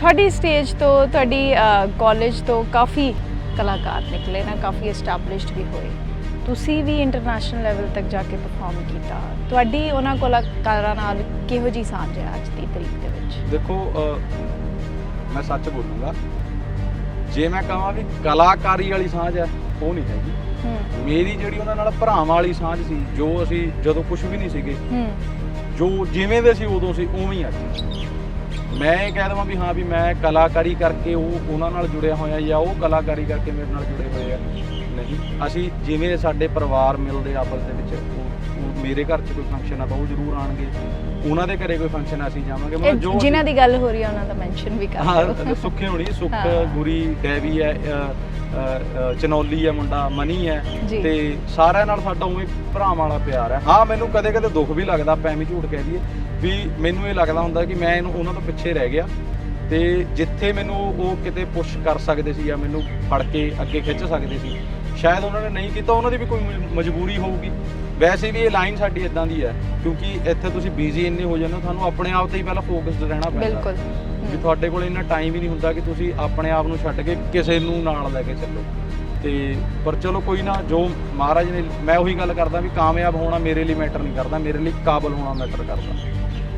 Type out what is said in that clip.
ਤੁਹਾਡੀ ਸਟੇਜ ਤੋਂ ਤੁਹਾਡੀ ਕਾਲਜ ਤੋਂ ਕਾਫੀ ਕਲਾਕਾਰ ਨਿਕਲੇ ਨਾ ਕਾਫੀ ਐਸਟੈਬਲਿਸ਼ਡ ਵੀ ਹੋਏ। ਤੁਸੀਂ ਵੀ ਇੰਟਰਨੈਸ਼ਨਲ ਲੈਵਲ ਤੱਕ ਜਾ ਕੇ ਪਰਫਾਰਮ ਕੀਤਾ। ਤੁਹਾਡੀ ਉਹਨਾਂ ਕਲਾਕਾਰਾਂ ਨਾਲ ਕਿਹੋ ਜੀ ਸਾਂਝ ਹੈ ਅੱਜ ਦੀ ਤਰੀਕ ਦੇ ਵਿੱਚ? ਦੇਖੋ ਮੈਂ ਸੱਚ ਬੋਲੂੰਗਾ ਜੇ ਮੈਂ ਕਹਾਂ ਵੀ ਕਲਾਕਾਰੀ ਵਾਲੀ ਸਾਂਝ ਹੈ ਉਹ ਨਹੀਂ ਹੈਗੀ। ਮੇਰੀ ਜਿਹੜੀ ਉਹਨਾਂ ਨਾਲ ਭਰਾਵਾਂ ਵਾਲੀ ਸਾਂਝ ਸੀ ਜੋ ਅਸੀਂ ਜਦੋਂ ਕੁਝ ਵੀ ਨਹੀਂ ਸੀਗੇ ਜੋ ਜਿਵੇਂ ਦੇ ਸੀ ਉਦੋਂ ਸੀ ਉਵੇਂ ਹੀ ਅੱਜ ਮੈਂ ਇਹ ਕਹਿ ਦਵਾਂ ਵੀ ਹਾਂ ਵੀ ਮੈਂ ਕਲਾਕਾਰੀ ਕਰਕੇ ਉਹ ਉਹਨਾਂ ਨਾਲ ਜੁੜਿਆ ਹੋਇਆ ਜਾਂ ਉਹ ਕਲਾਕਾਰੀ ਕਰਕੇ ਮੇਰੇ ਨਾਲ ਜੁੜੇ ਹੋਏ ਆ। ਨਹੀਂ ਅਸੀਂ ਜਿਵੇਂ ਸਾਡੇ ਪਰਿਵਾਰ ਮਿਲਦੇ ਆਪਸ ਦੇ ਵਿੱਚ ਮੇਰੇ ਘਰ 'ਚ ਕੋਈ ਫੰਕਸ਼ਨ ਆ ਤਾਂ ਉਹ ਜ਼ਰੂਰ ਆਣਗੇ। ਉਹਨਾਂ ਦੇ ਘਰੇ ਕੋਈ ਫੰਕਸ਼ਨ ਆ ਅਸੀਂ ਜਾਵਾਂਗੇ। ਮਤਲਬ ਜੋ ਜਿਨ੍ਹਾਂ ਦੀ ਗੱਲ ਹੋ ਰਹੀ ਹੈ ਉਹਨਾਂ ਦਾ ਮੈਂਸ਼ਨ ਵੀ ਕਰ ਹਾਂ ਦਿਓ। ਸੁੱਖੇ ਹੋਣੀ ਸੁੱਖ। ਗੁਰੀ ਡੈਵੀ ਹੈ ਚਨੌਲੀ ਹੈ ਮੁੰਡਾ ਮਨੀ ਹੈ। ਤੇ ਸਾਰਿਆਂ ਨਾਲ ਸਾਡਾ ਉਵੇਂ ਭਰਾਵਾਂ ਵਾਲਾ ਪਿਆਰ ਹੈ। ਹਾਂ ਮੈਨੂੰ ਕਦੇ ਕਦੇ ਦੁੱਖ ਵੀ ਲੱਗਦਾ ਆਪਾਂ ਐਵੇਂ ਝੂਠ ਕਹਿ ਦਈਏ ਵੀ ਮੈਨੂੰ ਇਹ ਲੱਗਦਾ ਹੁੰਦਾ ਕਿ ਮੈਂ ਇਹਨੂੰ ਉਹਨਾਂ ਤੋਂ ਪਿੱਛੇ ਰਹਿ ਗਿਆ ਤੇ ਜਿੱਥੇ ਮੈਨੂੰ ਉਹ ਕਿਤੇ ਪੁਸ਼ ਕਰ ਸਕਦੇ ਸੀ ਜਾਂ ਮੈਨੂੰ ਫੜ ਕੇ ਅੱਗੇ ਖਿੱਚ ਸਕਦੇ ਸੀ ਸ਼ਾਇਦ ਉਹਨਾਂ ਨੇ ਨਹੀਂ ਕੀਤਾ ਉਹਨਾਂ ਦੀ ਵੀ ਕੋਈ ਮਜ- ਮਜਬੂਰੀ ਹੋਊਗੀ। ਵੈਸੇ ਵੀ ਇਹ ਲਾਈਨ ਸਾਡੀ ਇਦਾਂ ਦੀ ਹੈ। ਕਿਉਂਕਿ ਇੱਥੇ ਤੁਸੀਂ ਬਿਜ਼ੀ ਇੰਨੇ ਹੋ ਜਾਂਦੇ ਹੋ ਤੁਹਾਨੂੰ ਆਪਣੇ ਆਪ ਤੇ ਹੀ ਪਹਿਲਾਂ ਫੋਕਸਡ ਰਹਿਣਾ ਪੈਂਦਾ। ਬਿਲਕੁਲ। ਵੀ ਹੂੰ। ਤੁਹਾਡੇ ਕੋਲ ਇੰਨਾ ਟਾਈਮ ਹੀ ਨਹੀਂ ਹੁੰਦਾ ਕਿ ਤੁਸੀਂ ਆਪਣੇ ਆਪ ਨੂੰ ਛੱਡ ਕੇ ਕਿਸੇ ਨੂੰ ਨਾਲ ਲੈ ਕੇ ਚੱਲੋ। ਤੇ ਪਰ ਚਲੋ ਕੋਈ ਨਾ ਜੋ ਮਹਾਰਾਜ ਨੇ ਮੈਂ ਉਹੀ ਗੱਲ ਕਰਦਾ ਵੀ ਕਾਮਯਾਬ ਹੋਣਾ ਮੇਰੇ ਲਈ ਮੈਟਰ ਨਹੀਂ ਕਰਦਾ ਮੇਰੇ ਲਈ ਕਾਬਲ ਹੋਣਾ ਮੈਟਰ ਕਰਦਾ।